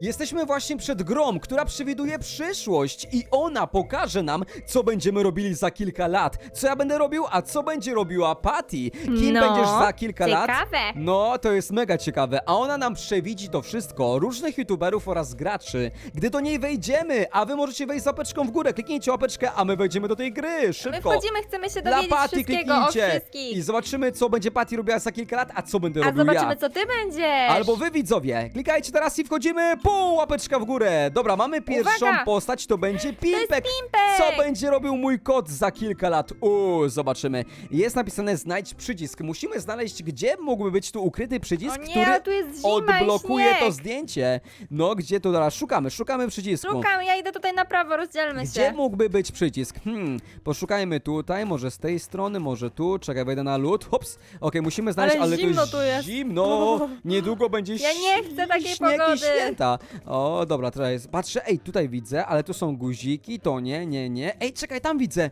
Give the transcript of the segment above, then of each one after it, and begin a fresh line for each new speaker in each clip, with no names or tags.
Jesteśmy właśnie przed grą, która przewiduje przyszłość i ona pokaże nam, co będziemy robili za kilka lat. Co ja będę robił, a co będzie robiła Patty. Kim
No,
będziesz za kilka lat?
ciekawe.
No, to jest mega ciekawe, a ona nam przewidzi to wszystko, różnych youtuberów oraz graczy. Gdy do niej wejdziemy, a wy możecie wejść z łapeczką w górę, kliknijcie łapeczkę, a my wejdziemy do tej gry,
My
szybko.
wchodzimy, chcemy się
Dla
dowiedzieć
Patty
wszystkiego o
kliknijcie
wszystkich.
i zobaczymy, co będzie Patty robiła za kilka lat, a co będę
A
robił
zobaczymy,
ja.
co ty będziesz.
Albo wy widzowie, klikajcie teraz i wchodzimy, pół łapeczka w górę. Dobra, mamy pierwszą
Uwaga!
postać, to będzie Pimpek.
Pimpek!
Co będzie robił mój kot za kilka lat? Uuu, zobaczymy. Jest napisane znajdź przycisk. Musimy znaleźć, gdzie mógłby być tu ukryty przycisk,
O nie,
który
tu jest zima i
odblokuje
śnieg.
to zdjęcie. No, gdzie to teraz? Szukamy, szukamy przycisku.
Szukam, ja idę tutaj na prawo, rozdzielmy
Gdzie
się.
mógłby być przycisk? Hmm, poszukajmy tutaj, może z tej strony, może tu. Czekaj, wejdę na lód. Hops. Okej, musimy znaleźć,
Ale
ale,
zimno
to
tu jest.
zimno. Niedługo będzie
Ja nie chcę takiej
śnieg i
pogody.
święta. O, dobra, teraz jest. Patrzę, ej, tutaj widzę, ale tu są guziki, to nie, nie, nie. Ej, czekaj, tam widzę.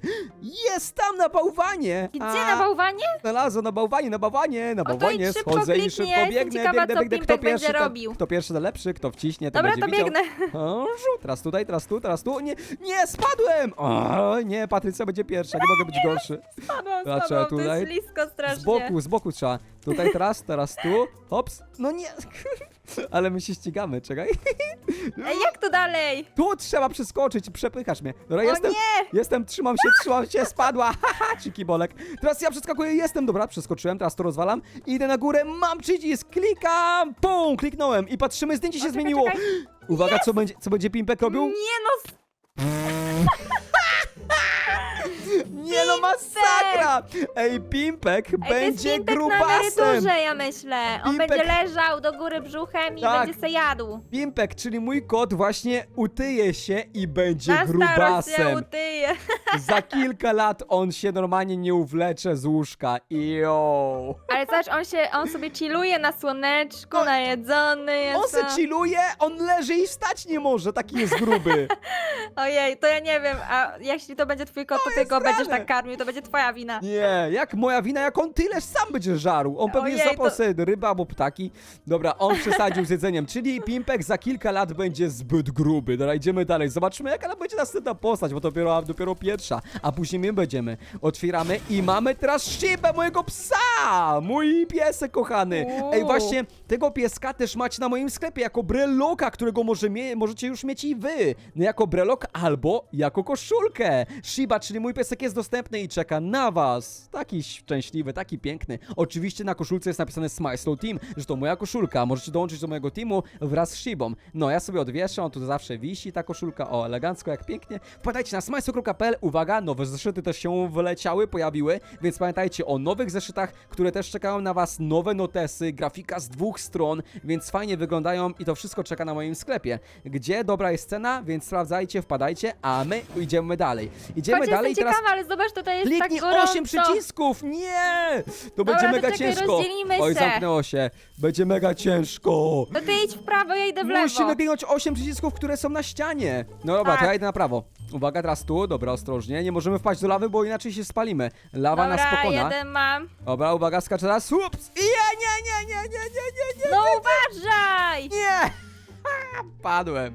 Jest tam na bałwanie.
Gdzie,
A,
na bałwanie?
Znalazłem na bałwanie, na bałwanie, na bałwanie,
szybko
schodzę i
kliknij,
szybko
ja jestem
biegnę,
ciekawa,
biegnę,
co
biegnę. Kto pierwszy, to,
robił.
kto pierwszy to lepszy, kto wciśnie, to
Dobra,
będzie
to
widział.
biegnę.
O, żu, teraz tutaj, teraz tu, teraz tu. Nie, nie, spadłem! O, nie, Patrycja będzie pierwsza, nie mogę być gorszy.
Spadłam
Dobra,
z tobą, to
tutaj.
jest blisko strasznie.
Z boku, z boku trzeba. Tutaj teraz, teraz tu. Hops. No nie. Ale my się ścigamy, czekaj.
Ej, jak to dalej?
Tu trzeba przeskoczyć, przepychasz mnie. Dobra,
O
jestem.
nie!
Jestem, trzymam się, trzymam się, spadła. Haha, ciki bolek. Teraz ja przeskakuję, jestem, dobra, przeskoczyłem, teraz to rozwalam. Idę na górę, mam przycisk, klikam, pum, kliknąłem i patrzymy, zdjęcie się
czekaj,
zmieniło. Uwaga, co będzie, co będzie Pimpek robił?
Nie no, s-
Nie no, masakra! Ej, Pimpek
Ej, to jest
będzie
Pimpek na
grubasem.
emeryturze, ja myślę. On
Pimpek-
będzie leżał do góry brzuchem i
Tak.
będzie se jadł.
Pimpek, czyli mój kot właśnie utyje się i będzie
Na starość się
grubasem.
utyje.
Za kilka lat on się normalnie nie uwlecze z łóżka. Yo.
Ale zobacz, on, się, on sobie chilluje na słoneczku,
No.
najedzony jest.
On se chilluje, on leży i wstać nie może, taki jest gruby.
Ojej, to ja nie wiem, a jeśli to będzie twój kot, to, ty
jest
go będziesz. Tak karmił, to będzie twoja wina.
Nie, jak moja wina, jak on tyleż sam będzie żarł. On pewnie
Ojej,
zapał
to-
sobie ryby albo ptaki. Dobra, on przesadził z jedzeniem, czyli Pimpek za kilka lat będzie zbyt gruby. Dobra, idziemy dalej. Zobaczymy, jaka nam będzie następna postać, bo to dopiero, dopiero pierwsza. A później my będziemy. Otwieramy i mamy teraz szybę mojego psa! Mój piesek kochany. Ej,
Uuu.
właśnie tego pieska też macie na moim sklepie jako breloka, którego może mie możecie już mieć i wy. No jako brelok albo jako koszulkę. Shiba, czyli mój piesek jest dostępny i czeka na was. Taki szczęśliwy, taki piękny. Oczywiście na koszulce jest napisane Smile Slow Team, że to moja koszulka. Możecie dołączyć do mojego teamu wraz z Shibą. No, ja sobie odwieszę, on tu zawsze wisi, ta koszulka. O, elegancko, jak pięknie. Wpadajcie na smileslow.pl. Uwaga, nowe zeszyty też się wleciały, pojawiły, więc pamiętajcie o nowych zeszytach, które też czekają na was, nowe notesy, grafika z dwóch stron, więc fajnie wyglądają i to wszystko czeka na moim sklepie. Gdzie dobra jest cena, więc sprawdzajcie, wpadajcie, a my idziemy dalej. Idziemy
Chodź,
dalej i
jestem
teraz
ciekawa, ale zobacz, tutaj jest
Kliknij
tak gorąco.
8 przycisków! Nie! To będzie
to
mega
czekaj,
ciężko.
rozdzielimy
Oj, zamknęło się. Będzie mega ciężko.
To ty idź w prawo, ja idę w lewo.
Musimy kliknąć 8 przycisków, które są na ścianie. No dobra,
tak.
to ja idę na prawo. Uwaga, teraz tu, dobra, ostrożnie. Nie możemy wpaść do lawy, bo inaczej się spalimy. Lawa
Dobra, nas
pokona.
jeden mam.
Dobra, uwaga, skaczę teraz. Ups! I ja, nie, nie, nie, nie, nie, nie, nie,
No uważaj!
nie! Padłem.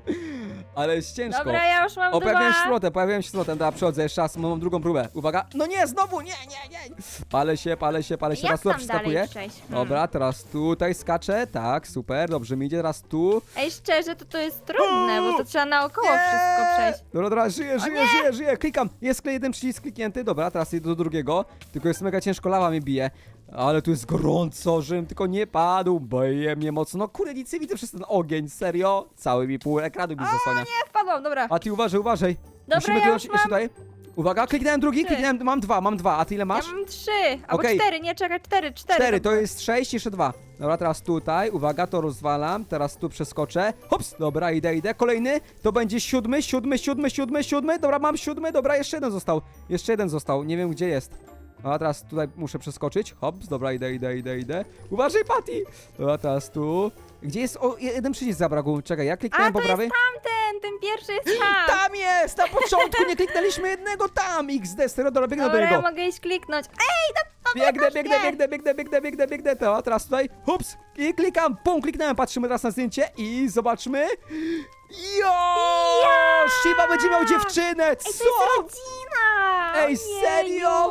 Ale jest ciężko.
Dobra, ja już mam
O, pojawiłem się
dwa.
flotem, pojawiłem się z flotem. Dobra, przychodzę jeszcze raz, mam drugą próbę. Uwaga. No nie, znowu, nie, nie, nie. Palę się, palę się, palę się.
Jak
Teraz tu
tam dalej przejść? Hmm.
Dobra, teraz tutaj skaczę. Tak, super, dobrze mi idzie. Teraz tu.
Ej, szczerze, to to jest trudne, bo to trzeba naokoło wszystko przejść.
Dobra, dobra, żyję, żyję, żyję, żyję. Klikam. Jest jeden przycisk kliknięty. Dobra, teraz idę do drugiego. Tylko jest mega ciężko, lawa mi bije. Ale tu jest gorąco, żebym tylko nie padł. Boję mnie mocno. No kurde, nic nie widzę przez ten ogień. Serio? Cały mi pół ekranu mi zasłania.
Nie, wpadłam, dobra.
A ty uważaj, uważaj.
Dobra,
Musimy
ja
kliknąć
już
jeszcze
mam-
tutaj. Uwaga, kliknąłem drugi,
Trzy.
kliknąłem, mam dwa, mam dwa. A ty ile masz?
Ja mam trzy, albo
Okej.
cztery, nie, czekaj, cztery, cztery.
Cztery, to jest sześć, jeszcze dwa. Dobra, teraz tutaj, uwaga, to rozwalam, teraz tu przeskoczę. Hops, dobra, idę, idę. Kolejny, to będzie siódmy, siódmy, siódmy, siódmy, siódmy. Dobra, mam siódmy, dobra, jeszcze jeden został. Jeszcze jeden został, nie wiem gdzie jest. A teraz tutaj muszę przeskoczyć. Hops, dobra, idę, idę, idę, idę. Uważaj, Patty! Dobra, teraz tu. Gdzie jest? O, jeden przycisk zabrakł. Czekaj, ja
A,
kliknąłem
to
po prawej.
jest tamten, ten pierwszy jest tam.
Tam jest! Na początku nie kliknęliśmy jednego tam! XD, serio, dobra, biegnę do
Dobra, ja
niego.
mogę iść kliknąć. Ej, no,
Biegnę, biegnę,
nie.
biegnę, biegnę, biegnę, biegnę, biegnę. To, a teraz tutaj, hups, i klikam, pum, kliknąłem, patrzymy teraz na zdjęcie i zobaczmy. Jo! Shiba będzie miał dziewczynę,
Ej, to jest
co?
rodzina!
Ej, serio?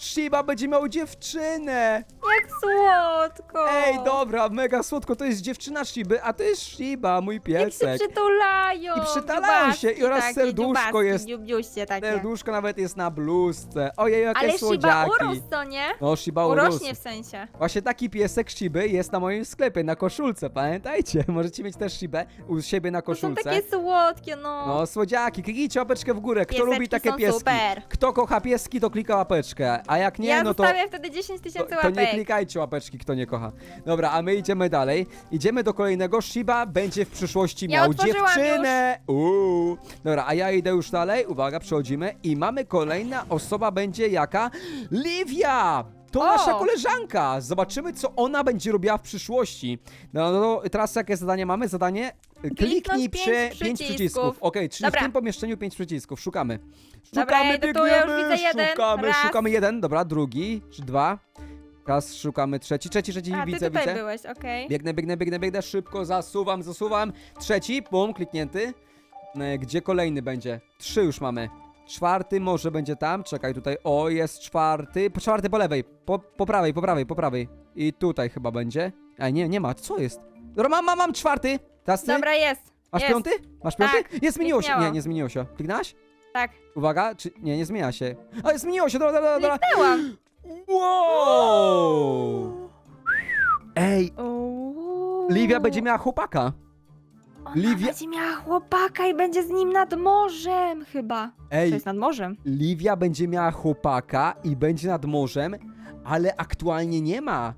Shiba będzie miał dziewczynę.
Jak słodko!
Ej, dobra, mega słodko, to jest dziewczyna Shiby, a to jest Shiba, mój
Jak się
piesek.
przytulają!
I przytalają się, i oraz serduszko jest.
Dziubiuście takie.
Serduszko nawet jest na bluzce. Ojej, jakie
Ale Shiba
słodziaki.
urósł, to nie?
No, Shiba urósł.
Urośnie w sensie.
Właśnie taki piesek Shiby jest na moim sklepie, na koszulce, pamiętajcie. Możecie mieć też Shibę u siebie na
To są
koszulce.
takie słodkie, no.
No, słodziaki, kliknijcie łapeczkę w górę. Kto
Pieseczki
lubi takie
są
pieski?
super.
Kto kocha pieski, to klika łapeczkę. A jak nie,
ja
no to,
zostawię wtedy 10
to,
tysięcy
to nie
łapek.
klikajcie łapeczki, kto nie kocha. Dobra, a my idziemy dalej. Idziemy do kolejnego. Shiba będzie w przyszłości
Ja
miał
otworzyłam
dziewczynę. Uuu. Dobra, a ja idę już dalej. Uwaga, przechodzimy. I mamy kolejna osoba będzie jaka? Livia! To
O!
nasza koleżanka. Zobaczymy, co ona będzie robiła w przyszłości. No, no, no teraz jakie zadanie mamy? Zadanie kliknij
pięć
przy pięć
przycisków.
przycisków. Okej, czyli
Dobra.
w tym pomieszczeniu pięć przycisków. Szukamy. Szukamy,
Dobra, idę tu, ja już
biegniemy,
widzę jeden.
szukamy,
Raz.
szukamy jeden. Dobra, drugi, dwa. Raz szukamy trzeci, trzeci, trzeci,
A, ty
widzę,
tutaj
widzę.
byłeś, okej.
Biegnę, biegnę, biegnę, biegnę, szybko, zasuwam, zasuwam. Trzeci, bum, kliknięty. E, Gdzie kolejny będzie? Trzy już mamy. Czwarty może będzie tam, czekaj tutaj, o jest czwarty, po czwarty po lewej, po, po prawej, po prawej, po prawej. I tutaj chyba będzie. A nie, nie ma, co jest? Dobra, mam, mam, mam czwarty. Teraz ty?
Dobra, jest.
Masz
jest.
piąty? Masz piąty?
Tak,
nie, zmieniło się. Nie, nie zmieniło się. Kliknałaś?
Tak.
Uwaga, czy... Nie, nie zmienia się. A, zmieniło się, dobra, dobra, dobra.
Kliknęłam.
Wow! Ej,
Uuu.
Livia będzie miała chłopaka.
Ona
Livia-
będzie miała chłopaka i będzie z nim nad morzem chyba. To
Ej,
jest nad morzem.
Livia będzie miała chłopaka i będzie nad morzem, ale aktualnie nie ma.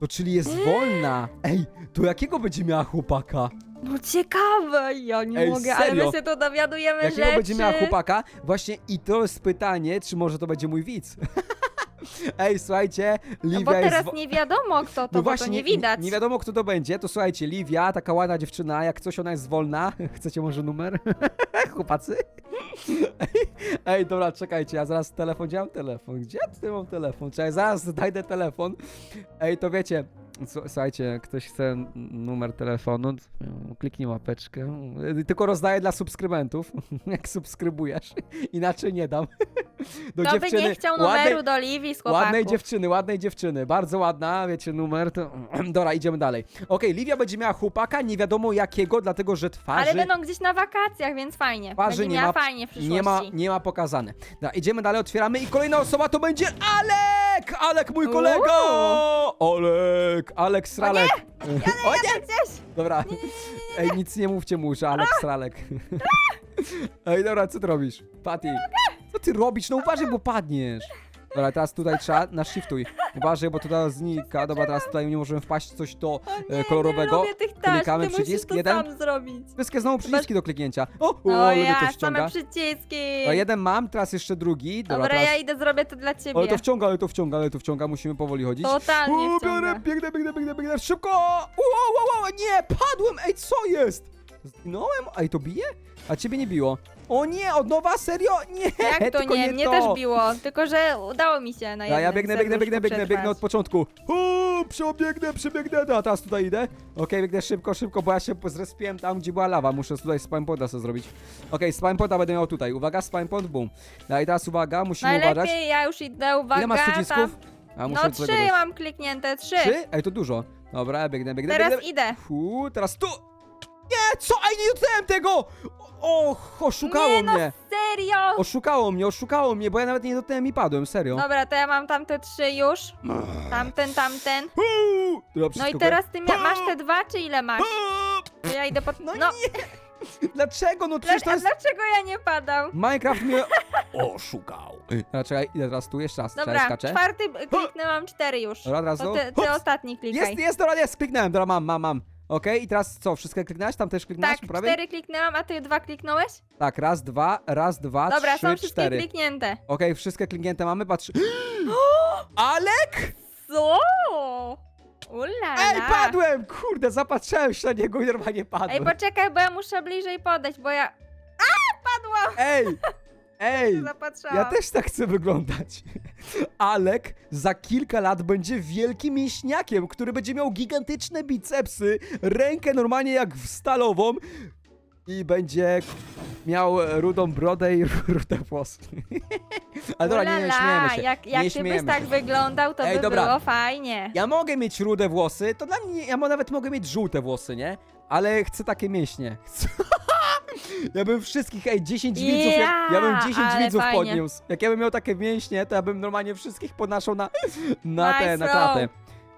To czyli jest wolna. Ej, to jakiego będzie miała chłopaka?
No ciekawe, ja nie
Ej,
mogę, ale
serio?
my się tu dowiadujemy
Jakiego
rzeczy.
będzie miała chłopaka? Właśnie i to jest pytanie, czy może to będzie mój widz. Ej, słuchajcie, Livia
No bo
jest...
teraz
wo-
nie wiadomo kto to,
No
bo
właśnie,
to nie widać.
Nie, wiadomo, kto to będzie. To słuchajcie, Livia, taka ładna dziewczyna, jak coś ona jest wolna. Chcecie może numer? Chłopacy? Ej, dobra, czekajcie, ja zaraz telefon, gdzie mam telefon? Gdzie tutaj mam telefon? Czekaj, zaraz znajdę telefon. Ej, to wiecie, słuchajcie, ktoś chce numer telefonu, kliknij łapeczkę. Tylko rozdaję dla subskrybentów, jak subskrybujesz. Inaczej nie dam. Do
Kto by nie chciał
ładnej-
numeru do Livi z chłopaków?
Ładnej dziewczyny, ładnej dziewczyny. Bardzo ładna, wiecie, numer. To... Dobra, idziemy dalej. Okej, Livia będzie miała chłopaka, nie wiadomo jakiego, dlatego że twarzy.
Ale będą gdzieś na wakacjach, więc fajnie.
Twarzy
będzie
nie
miała
ma-
fajnie w przyszłości.
nie ma, nie ma pokazane. Dobra, idziemy dalej, otwieramy i kolejna osoba to będzie Alek! Alek, mój kolega! Alek, Alek Sralek. O nie!
Gdzieś?
Dobra. Ej, nic nie mówcie mu, że Alek Sralek. Ej, dobra, co ty robisz? Patty. Co ty robisz? No uważaj, bo padniesz. Dobra, teraz tutaj trzeba na shiftuj. Uważaj, bo tutaj znika. Dobra, teraz tutaj nie możemy wpaść w coś do e, kolorowego.
Nie lubię tych taśm,
Klikamy
ty
przycisk,
to
jeden.
sam zrobić.
Wszystkie znowu przyciski do kliknięcia. O, o,
O
ale mnie
ja,
to
same
wciąga.
przyciski.
Dobra, jeden mam, teraz jeszcze drugi. Dobra,
Dobra,
teraz...
ja idę zrobię to dla ciebie.
Ale to wciąga, ale to wciąga, ale to wciąga, musimy powoli chodzić.
Totalnie
O,
wciąga.
biorę, biegnę, biegnę, biegnę, biegnę, szybko! Wow, wow, wow, nie, padłem, ej, co jest? Zginąłem? Ej, to bije? A ciebie nie biło. O nie, od nowa, serio? Nie,
Jak to
tylko
nie?
nie
Mnie
to.
też biło, tylko że udało mi się na
Ja,
jednym
ja biegnę, biegnę, biegnę, biegnę, biegnę od
przetrwać.
początku. O, przebiegnę, przebiegnę, no, a teraz tutaj idę. Okej, biegnę szybko, szybko, bo ja się zrespiłem tam, gdzie była lawa. Muszę tutaj spawnpoda sobie zrobić. Okej, spawnpoda będę miał tutaj. Uwaga, spawnpod, boom. No i teraz uwaga, musimy uważać.
Najlepiej, ja już idę, uwaga.
Ile masz przycisków?
Tam.
A, muszę
No
tutaj
trzy
dodać.
mam kliknięte, trzy.
Trzy? Ej, to dużo. Dobra, biegnę, biegnę,
Teraz
biegnę.
idę.
Fu, teraz tu. Nie, co? Ej, nie dotknąłem tego! O, oszukało
Nie, no
mnie.
Serio?
Oszukało mnie, oszukało mnie, bo ja nawet nie dotknąłem i padłem, serio.
Dobra, to ja mam tamte trzy już. Tamten, tamten.
Uuu, Dobra,
No i teraz ty mia- masz te dwa, czy ile masz? To ja idę pod...
No
No,
nie! Dlaczego? No przecież to
a
jest...
dlaczego ja nie padam?
Minecraft mnie oszukał. Dobra, czekaj, idę teraz tu, jeszcze raz, czekaj,
Dobra,
skaczę.
czwarty b- kliknęłam cztery już.
Dobra, teraz
To
tu.
ty, ty ostatni klikaj.
Jest, jest, dobra, jest, kliknąłem, dobra, mam, mam, mam. Okej, i teraz co, wszystkie kliknąłeś? Tam też kliknąłeś
Tak,
po prawej?
cztery kliknęłam, a ty dwa kliknąłeś?
Tak, raz, dwa, raz, dwa,
Dobra,
trzy,
są wszystkie
cztery.
kliknięte.
Okej, wszystkie kliknięte mamy, patrz. Alek?
Co? Ulala.
Ej, padłem! Kurde, zapatrzyłem się na niego i normalnie
Ej,
padłem.
poczekaj, bo ja muszę bliżej podejść, bo ja... A, padłam!
Ej! Ej! Ja też tak chcę wyglądać. Alek za kilka lat będzie wielkim mięśniakiem, który będzie miał gigantyczne bicepsy, rękę normalnie jak w stalową i będzie miał rudą brodę i rude włosy. Ale dobra, nie, nie
Ulala,
śmiejemy się.
Jak,
nie
jak ty byś
śmiejemy
tak
się.
wyglądał, to
Ej,
by
dobra.
było fajnie.
Ja mogę mieć rude włosy, to dla mnie, ja mo- nawet mogę mieć żółte włosy, nie? Ale chcę takie mięśnie. Chcę- Ja bym wszystkich, ej, 10 widzów, ja, ja bym
Ja,
10
ale
widzów
fajnie.
podniósł. Jak ja bym miał takie mięśnie, to ja bym normalnie wszystkich podnaszał na, na
Nice
te, na
throw.
klatę.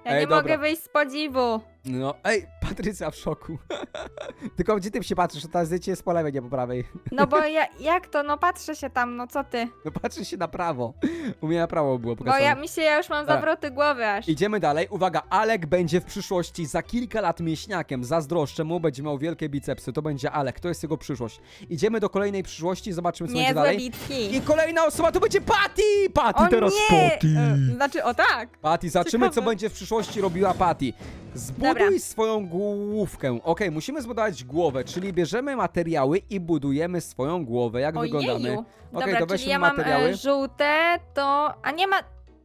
Ja
Ej,
nie
dobra.
mogę wyjść z podziwu.
No, ej, Patrycja w szoku. Tylko gdzie ty się patrzysz? To zdjęcie jest po lewej, nie po prawej.
No bo ja, jak to? No patrzę się tam, no co ty?
No patrzy się na prawo. U mnie na prawo było
Bo
pokazane.
ja, mi się, ja już mam
Dobra.
zawroty głowy aż.
Idziemy dalej. Uwaga, Alek będzie w przyszłości za kilka lat mięśniakiem. Zazdroszczę mu, będzie miał wielkie bicepsy. To będzie Alek, to jest jego przyszłość. Idziemy do kolejnej przyszłości, zobaczymy co będzie
Niezłe
dalej.
bitki.
I kolejna osoba to będzie Patty! Patty
O
teraz
nie!
Patty!
E, Znaczy, o tak!
Patty, zobaczymy co
Ciekawe.
będzie w przyszłości robiła Patty. Zbuduj
Dobra.
swoją główkę. Okej, musimy zbudować głowę, czyli bierzemy materiały i budujemy swoją głowę. Jak wyglądamy?
Ojeju.
Okej,
Dobra,
to
czyli
weźmy
ja mam
materiały.
e, żółte, to... A nie ma...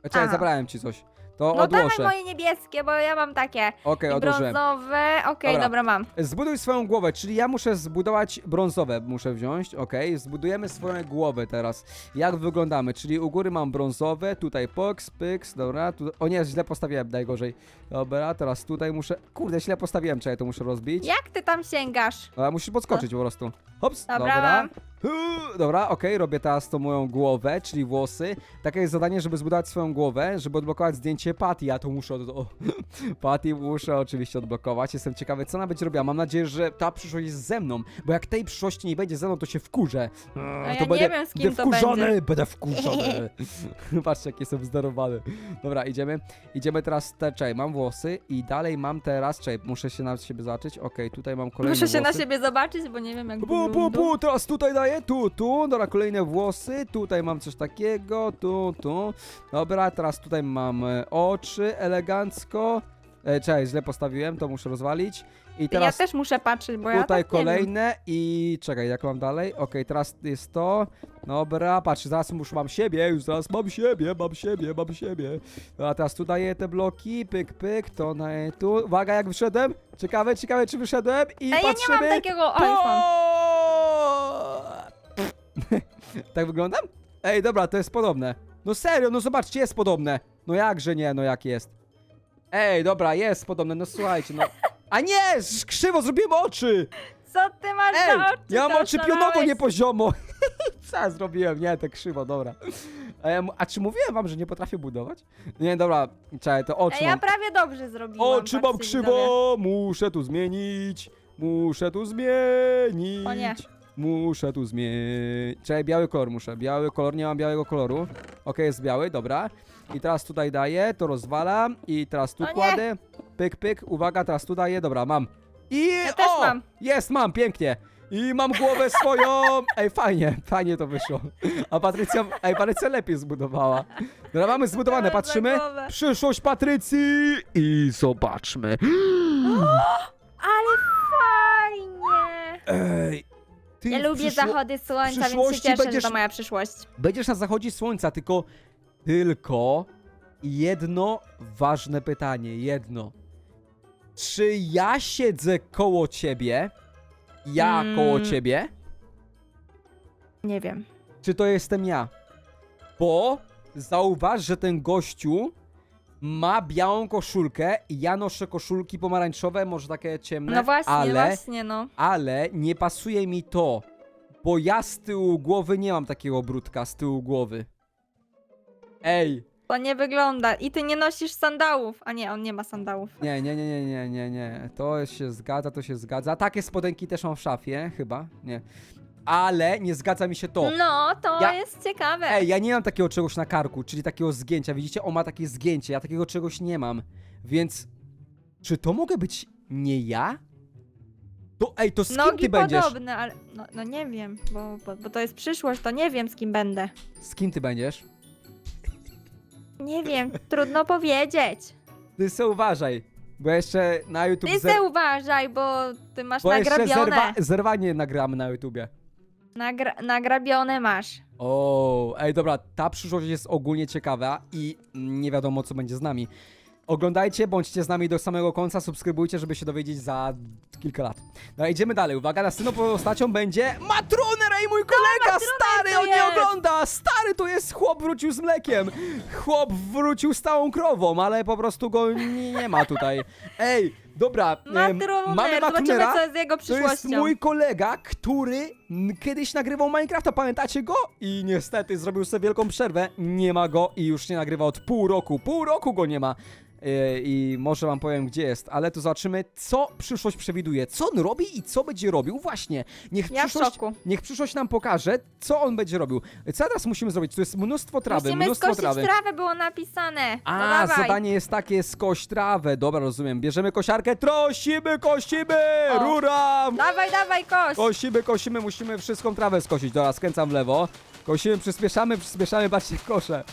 Czekaj,
aha.
zabrałem ci coś. To
No dawaj
odłożę.
moje niebieskie, bo ja mam takie.
Okej,
I brązowe, okej,
Dobra.
dobra, mam.
Zbuduj swoją głowę, czyli ja muszę zbudować brązowe, muszę wziąć, okej, zbudujemy swoją głowę teraz. Jak wyglądamy, czyli u góry mam brązowe, tutaj poks, pyks, dobra, tu... o nie, źle postawiłem, najgorzej. Dobra, teraz tutaj muszę, kurde, źle postawiłem, czekaj, to muszę rozbić.
Jak ty tam sięgasz?
A, musisz podskoczyć po prostu. Hops,
Dobra,
dobra. Uuu, Dobra, okej, robię teraz tą moją głowę, czyli włosy. Takie jest zadanie, żeby zbudować swoją głowę, żeby odblokować zdjęcie Patty. Ja to muszę. od- O, Patty muszę oczywiście odblokować. Jestem ciekawy, co ona będzie robiła. Mam nadzieję, że ta przyszłość jest ze mną, bo jak tej przyszłości nie będzie ze mną, to się wkurzę.
A
to
ja nie
będę,
wiem, z kim
będę
to
wkurzony,
będzie.
będę wkurzony. Patrzcie, jak jestem zdarowany. Dobra, idziemy. Idziemy teraz, te, czekaj, mam włosy i dalej mam teraz, czekaj, muszę się na siebie zobaczyć. Okej, tutaj mam kolejne
Muszę się na
włosy.
siebie zobaczyć, bo nie wiem jak
pu,
wyglądam.
pu, teraz tutaj daję, tu, tu, dobra, kolejne włosy, tutaj mam coś takiego, tu, tu, dobra, teraz tutaj mam e, oczy, elegancko, e, czekaj, źle postawiłem, to muszę rozwalić. I teraz
Ja też muszę patrzeć, bo ja
tutaj
tak nie wiem.
kolejne i czekaj, jak mam dalej, okej, teraz jest to, dobra, patrz, zaraz już mam siebie, już zaraz mam siebie, mam siebie, mam siebie, a teraz tu daję te bloki, pyk, pyk, to daję tu, uwaga, jak wyszedłem, ciekawe, ciekawe, czy wyszedłem? I
Ej, ja nie
patrzymy,
mam takiego... O, już mam.
tak wyglądam? Ej, dobra, to jest podobne. No serio, no zobaczcie, jest podobne. No jakże nie, no jak jest. Ej, dobra, jest podobne, no słuchajcie, no. A nie, ż- krzywo, zrobiłem oczy!
Co ty masz
Ej,
za oczy?
ja mam
to
oczy pionowo, nie poziomo. Co ja zrobiłem? Nie, te krzywo, dobra. Em, A czy mówiłem wam, że nie potrafię budować? Nie, dobra, czekaj, to oczy
Ej, ja
mam.
prawie dobrze zrobiłam.
Oczy mam
patrzcie, widzowie.
krzywo, muszę tu zmienić. Muszę tu zmienić.
O nie.
Muszę tu zmienić. Czekaj, biały kolor muszę. Biały kolor, nie mam białego koloru. Okej, jest biały, dobra. I teraz tutaj daję, to rozwalam. I teraz tu
O nie.
kładę. Pyk, pyk, uwaga, teraz tu daję, dobra, mam. I
Ja też
o!
mam.
Jest, mam, pięknie. I mam głowę swoją. Ej, fajnie, fajnie to wyszło. A Patrycja, ej, Patrycja lepiej zbudowała. Dobra, mamy zbudowane,
za
patrzymy.
głowę.
Przyszłość Patrycji i zobaczmy.
Ale fajnie!
Ej, ty
Ja
w
lubię
przyszło-
zachody słońca, więc się
przyszłości
cieszę,
będziesz-
że to moja przyszłość.
Będziesz na zachodzie słońca, tylko. Tylko. Jedno ważne pytanie, jedno. Czy ja siedzę koło ciebie? Ja
Mm.
koło ciebie?
Nie wiem.
Czy to jestem ja? Bo zauważ, że ten gościu ma białą koszulkę, ja noszę koszulki pomarańczowe, może takie ciemne,
No właśnie,
ale,
właśnie, no.
ale nie pasuje mi to, bo ja z tyłu głowy nie mam takiego brudka z tyłu głowy. Ej,
To nie wygląda. I ty nie nosisz sandałów. A nie, on nie ma sandałów.
nie, nie, nie, nie, nie, nie, nie, to się zgadza, to się zgadza. Takie spodenki też mam w szafie, chyba, nie. Ale nie zgadza mi się to.
No, to
Ja-
jest ciekawe.
Ej, ja nie mam takiego czegoś na karku, czyli takiego zgięcia. Widzicie? On ma takie zgięcie, ja takiego czegoś nie mam. Więc czy to mogę być nie ja? To ej, to z kim
Nogi
ty będziesz?
podobne, ale no, no nie wiem, bo, bo, bo to jest przyszłość, to nie wiem z kim będę.
Z kim ty będziesz?
Nie wiem, trudno powiedzieć.
Ty se uważaj, bo jeszcze na YouTube
Ty se uważaj, bo ty masz
bo jeszcze
nagrabione.
zerwa... zerwanie nagramy na YouTubie.
Nagra nagrabione masz.
O, ej, dobra, ta przyszłość jest ogólnie ciekawa i nie wiadomo, co będzie z nami. Oglądajcie, bądźcie z nami do samego końca, subskrybujcie, żeby się dowiedzieć za kilka lat. No idziemy dalej. Uwaga, następną postacią będzie Matruner, ej, mój kolega, stary,
to
on nie
jest.
ogląda, stary, to jest chłop wrócił z mlekiem. Chłop wrócił z całą krową, ale po prostu go nie, nie ma tutaj. Ej, dobra, em,
Matruner,
mamy
zobaczymy
Matrunera.
co jest z jego
To jest
przyszłością.
mój kolega, który mm, kiedyś nagrywał Minecrafta, pamiętacie go? I niestety zrobił sobie wielką przerwę, nie ma go i już nie nagrywa od pół roku. Pół roku go nie ma. Yy, I może wam powiem, gdzie jest, ale to zobaczymy, co przyszłość przewiduje. Co on robi i co będzie robił. Właśnie, niech
Ja w
przyszłość,
szoku.
niech przyszłość nam pokaże, co on będzie robił. Co teraz musimy zrobić? Tu jest mnóstwo trawy,
Musimy
mnóstwo
skosić
trawy.
trawę, było napisane.
A,
no dawaj.
zadanie jest takie, skoś trawę. Dobra, rozumiem. Bierzemy kosiarkę, trosimy, kosimy!
O.
Ruram!
Dawaj, dawaj, koś.
Kosimy, kosimy, musimy wszystką trawę skosić. Dobra, skręcam w lewo. Kosimy, przyspieszamy, przyspieszamy, patrzcie, koszę.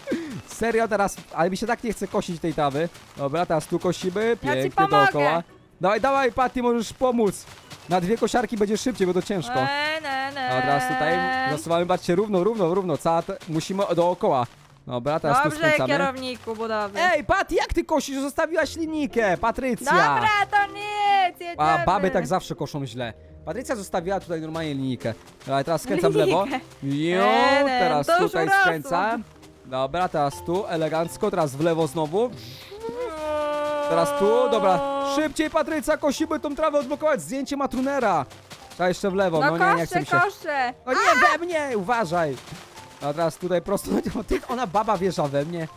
Serio teraz, ale mi się tak nie chce kosić tej trawy. Dobra, teraz tu kosimy,
Ja ci
pięknie
pomogę.
dookoła. Dawaj, dawaj, Patty, możesz pomóc. Na dwie kosiarki będzie szybciej, bo to ciężko.
E, ne, ne.
A teraz tutaj zasuwamy, patrzcie, równo, równo, równo, cała musimy dookoła. Dobra, teraz tu
Dobrze,
skręcamy.
kierowniku budowy.
Ej, Patty, jak ty kosisz? Zostawiłaś linijkę, Patrycja.
Dobra, to nic, jedziemy.
A baby tak zawsze koszą źle. Patrycja zostawiła tutaj normalnie linijkę. Ale teraz skręcam w lewo.
Linijkę.
Jo, teraz
to już
tutaj
urosło.
skręcam. Dobra, teraz tu, elegancko, teraz w lewo znowu. Teraz tu, dobra. Szybciej, Patrycja, kosimy tą trawę, odblokować zdjęcie Matrunera. Trzeba jeszcze w lewo,
No,
no, nie, nie
kosze,
chcę mi się.
kosze.
No nie we mnie, uważaj. A teraz tutaj prosto, no ty, ona baba wjeżdża we mnie.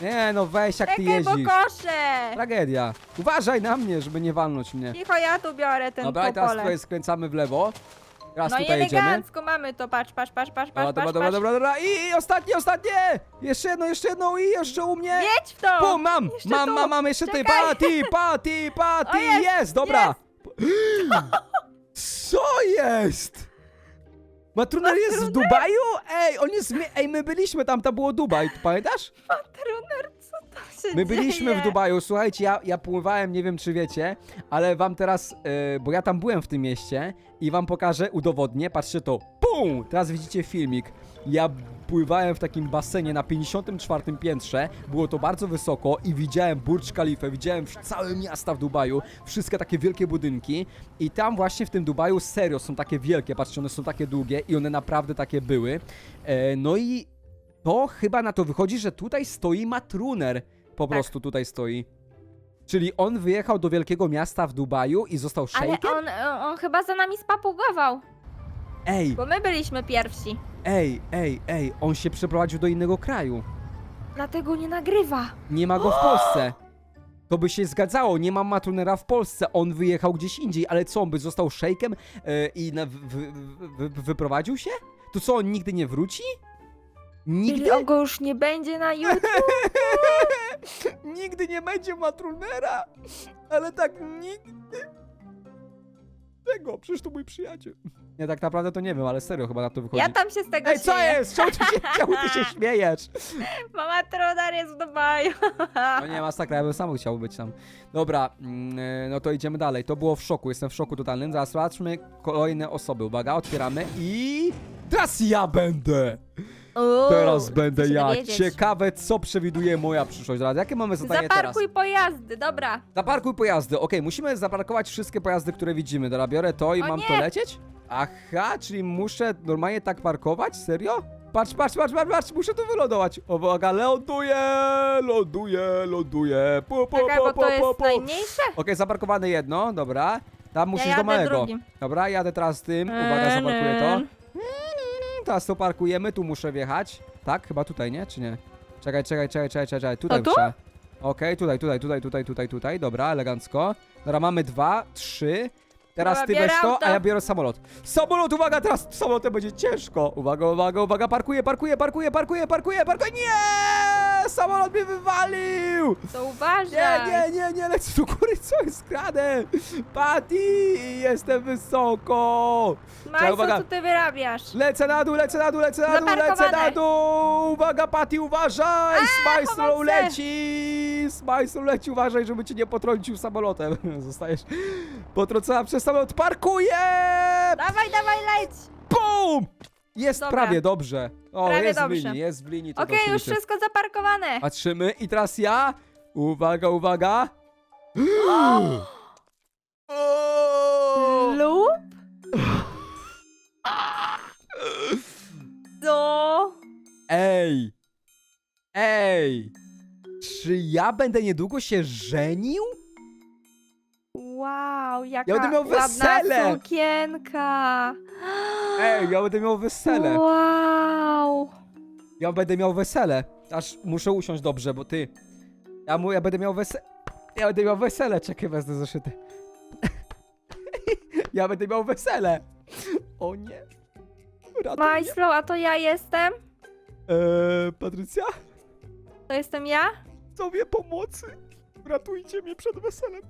Nie, no weź jak ty
Czekaj, bo
jeździsz.
kosze.
Tragedia. Uważaj na mnie, żeby nie walnąć mnie.
Cicho, ja tu biorę ten
Dobra, i teraz
popole.
tutaj skręcamy w lewo. Teraz
No i
tutaj jedziemy.
elegancko mamy to, patrz, patrz, patrz, patrz,
Dobra,
patrz,
dobra,
patrz,
dobra,
patrz.
dobra, dobra. I, I ostatnie, ostatnie! Jeszcze jedno, jeszcze jedno i jeszcze u mnie.
Jedź w to!
Bum, mam,
Jeszcze
mam,
tu.
mam, mam, jeszcze ty.
Czekaj.
Paty, paty, paty,
O, jest,
jest, dobra. Co jest? Matruner jest w Dubaju? Ej, on jest, ej, my byliśmy tam, to było Dubaj, pamiętasz?
Patruner, co tam się
My byliśmy
dzieje?
w Dubaju, słuchajcie, ja, ja pływałem, nie wiem czy wiecie, ale wam teraz, e, bo ja tam byłem w tym mieście i wam pokażę, udowodnię, patrzcie to, pum, teraz widzicie filmik. Ja pływałem w takim basenie na 54 piętrze, było to bardzo wysoko i widziałem Burj Khalifa, widziałem całe miasta w Dubaju, wszystkie takie wielkie budynki i tam właśnie w tym Dubaju serio są takie wielkie, patrzcie, one są takie długie i one naprawdę takie były. E, no i to chyba na to wychodzi, że tutaj stoi Matruner. Po
Tak.
prostu tutaj stoi. Czyli on wyjechał do wielkiego miasta w Dubaju i został
Ale
szejkiem?
on, on chyba za nami spapugował,
Ej,
bo my byliśmy pierwsi.
Ej, ej, ej, on się przeprowadził do innego kraju.
Dlatego nie nagrywa.
Nie ma go w Polsce. To by się zgadzało, nie ma Matrunera w Polsce, on wyjechał gdzieś indziej, ale co, on by został szejkiem e, i na, w, w, w, wyprowadził się? To co, on nigdy nie wróci? Nigdy?
Czyli on go już nie będzie na YouTube.
Nigdy nie będzie Matrunera, ale tak nigdy. Czego? Przecież to mój przyjaciel. Nie, tak naprawdę to nie wiem, ale serio chyba na to wychodzi.
Ja tam się z tego
Ej, co
śmieję.
jest? Czemu ty się, czemu ty się śmiejesz?
Mama Trudar jest w Dubaju.
No nie, masakra, ja bym sam chciał być tam. Dobra, mm, e, no to idziemy dalej. To było w szoku, jestem w szoku totalnym. Zaraz zobaczmy kolejne osoby. Uwaga, otwieramy i... Teraz ja będę!
Uuu,
Teraz będę ja.
dowiedzieć.
Ciekawe, co przewiduje moja przyszłość. Zaraz, jakie mamy zadanie teraz?
Zaparkuj pojazdy, dobra.
Zaparkuj pojazdy. Okej, musimy zaparkować wszystkie pojazdy, które widzimy. Dobra, biorę to i
O
mam
nie!
to lecieć? Aha, czyli muszę normalnie tak parkować? Serio? Patrz, patrz, patrz, patrz, patrz, muszę tu wylądować. Uwaga, ląduję, ląduję, ląduję.
Czekaj,
pu,
bo
pu,
to
pu,
jest najmniejsze.
Okej, zaparkowane jedno, dobra. Tam musisz
jadę
do małego.
drugim.
Dobra, jadę teraz tym. Uwaga,
Eee,
zaparkuję to. Teraz to parkujemy, tu muszę wjechać. Tak? Chyba tutaj, nie? Czy nie? Czekaj, czekaj, czekaj, czekaj, czekaj. Tutaj
tu?
muszę. Okej, tutaj, tutaj, tutaj, tutaj, tutaj, tutaj. Dobra, elegancko. Dobra, mamy dwa, trzy. Teraz
Dobra,
ty
biorę
weź to,
auto.
a ja biorę samolot. Samolot, uwaga, teraz samolotem będzie ciężko. Uwaga, uwaga, uwaga, parkuję, parkuję, parkuję, parkuję, parkuję, parkuję. Nie! Samolot mnie wywalił!
To uważaj.
Nie, nie, nie, nie, lecę do góry, co jest grane? Patty, jestem wysoko.
Majso,
uwaga.
co ty wyrabiasz?
Lecę na dół, lecę na dół, lecę na dół, lecę na
Zaparkowane.
dół! Uwaga, Patty, uważaj! Smajslow leci! Smajslow leci, uważaj, żeby cię nie potrącił samolotem. Zostajesz potrącona przez samolot. Parkuję!
Dawaj, dawaj, leć.
BUM! Jest
Dobra.
prawie dobrze. O,
Prawie
jest w
dobrze.
linii, jest w linii. to
Okej,
się
już
liczy.
wszystko zaparkowane.
Patrzymy i teraz ja. Uwaga, uwaga. O!
Lub? Co?
Ej! Ej! Czy ja będę niedługo się żenił?
Wow, jaka
będę miał wesele.
ładna sukienka.
Ej, ja będę miał wesele.
Wow.
Ja będę miał wesele. Aż muszę usiąść dobrze, bo ty. Ja, mu, ja będę miał wesele. Ja będę miał wesele. Czekaj, wezmę zeszyty. ja będę miał wesele. O nie. Ratuj mnie.
A to ja jestem?
Eee, Patrycja?
To jestem ja?
Sobie pomocy. Ratujcie mnie przed weselem.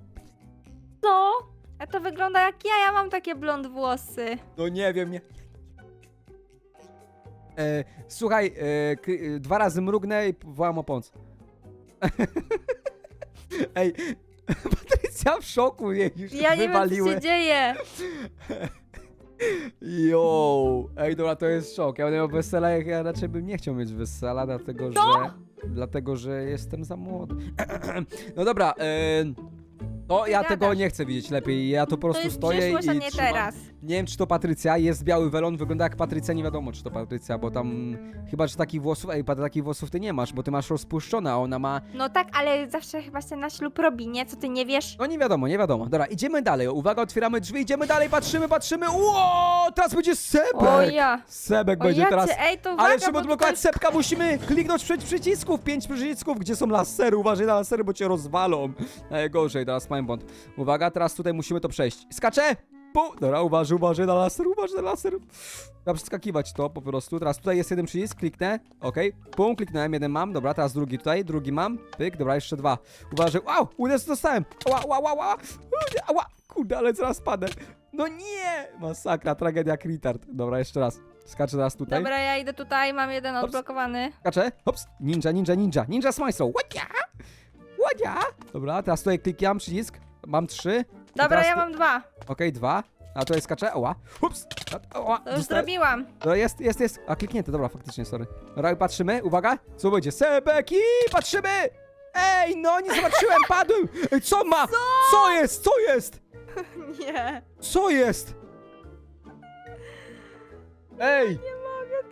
Co? A to wygląda jak ja, ja mam takie blond włosy.
No nie wiem, nie. E, słuchaj, e, e, dwa razy mrugnę i wołam o pomoc. Ej, Patrycja w szoku, jej już
Ja nie wiem, co
wywaliły.
się dzieje.
Jo, ej, dobra, to jest szok. Ja będę miał wesela, jak ja raczej bym nie chciał mieć wesela, dlatego że... Dlatego, że jestem za młody. no dobra, e, to ja tego nie chcę widzieć lepiej. Ja tu po prostu
jest
stoję
przyszłość, a
i
nie
trzymam.
teraz.
Nie wiem, czy to Patrycja, jest biały welon, wygląda jak Patrycja, nie wiadomo, czy to Patrycja, bo tam chyba, że takich włosów, ej, Pat, takich włosów ty nie masz, bo ty masz rozpuszczone, a ona ma,
No tak, ale zawsze chyba się na ślub robi, nie? Co ty nie wiesz?
no nie wiadomo, nie wiadomo. Dobra, idziemy dalej, uwaga, otwieramy drzwi, idziemy dalej, patrzymy, patrzymy, Ło, teraz będzie Sebek!
O ja.
Sebek
O
będzie
ja
teraz...
cię, ej, to uwaga,
Ale żeby
bo
odblokować
tutaj...
Sepka musimy kliknąć pięć przycisków, pięć przycisków, gdzie są lasery, uważaj na lasery, bo cię rozwalą. Najgorzej, teraz Time Bond. Uwaga, teraz tutaj musimy to przejść. Skaczę! Pu! Dobra, uważaj, uważaj na laser, uważaj na laser. Trzeba przeskakiwać to po prostu. Teraz tutaj jest jeden przycisk, kliknę, okej. Pum, kliknąłem, jeden mam, dobra, teraz drugi tutaj, drugi mam, pyk, dobra, jeszcze dwa. Uważaj, wow, uderz, dostałem. Ała, ała, ała, ała, ała, kurde, ale zaraz padę. No nie! Masakra, tragedia jak retard. Dobra, jeszcze raz. Skaczę teraz tutaj.
Dobra, ja idę tutaj, mam jeden
Ops.
odblokowany.
Skaczę. Hops. Ninja, ninja, ninja. Ninja smajsą. Ładia! Ładia! Dobra, teraz tutaj klikam przycisk. Mam trzy.
Dobra,
teraz
ja
ty-
mam dwa.
Okej, dwa. A tutaj skaczę. Oła. Hups. A- Oła.
To już zrobiłam.
Dobra, jest, jest, jest. A kliknięte, dobra, faktycznie, sorry. Dobra, patrzymy. Uwaga. Co będzie? Sebeki! Patrzymy! Ej, no nie zobaczyłem, padłem! Ej, co ma? Co jest? Co jest?
Nie.
Co jest? Ej!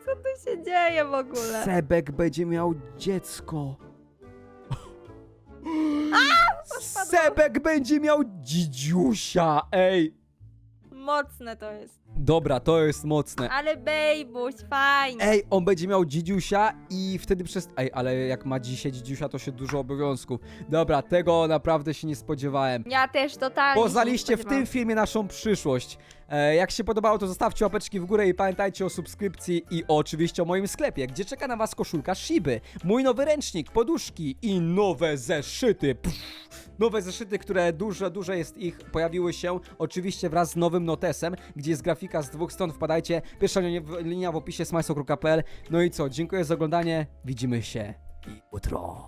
Co tu się dzieje w ogóle?
Sebek będzie miał dziecko. Sebek będzie miał dzidziusia, ej.
Mocne to jest.
Dobra, to jest mocne.
Ale bejbuś, fajnie.
Ej, on będzie miał dzidziusia i wtedy przez... Ej, ale jak ma dzisiaj dzidziusia, to się dużo obowiązków. Dobra, tego naprawdę się nie spodziewałem.
Ja też totalnie. się
Poznaliście w tym
spodziewałam.
filmie naszą przyszłość. E, jak się podobało, to zostawcie łapeczki w górę i pamiętajcie o subskrypcji i oczywiście o moim sklepie, gdzie czeka na was koszulka Shiby, mój nowy ręcznik, poduszki i nowe zeszyty. Pff, nowe zeszyty, które dużo, dużo jest ich, pojawiły się oczywiście wraz z nowym notesem, gdzie jest grafika z dwóch stron, wpadajcie. Pierwsza linia w- opisie smajso.pl. No i co, dziękuję za oglądanie, widzimy się jutro.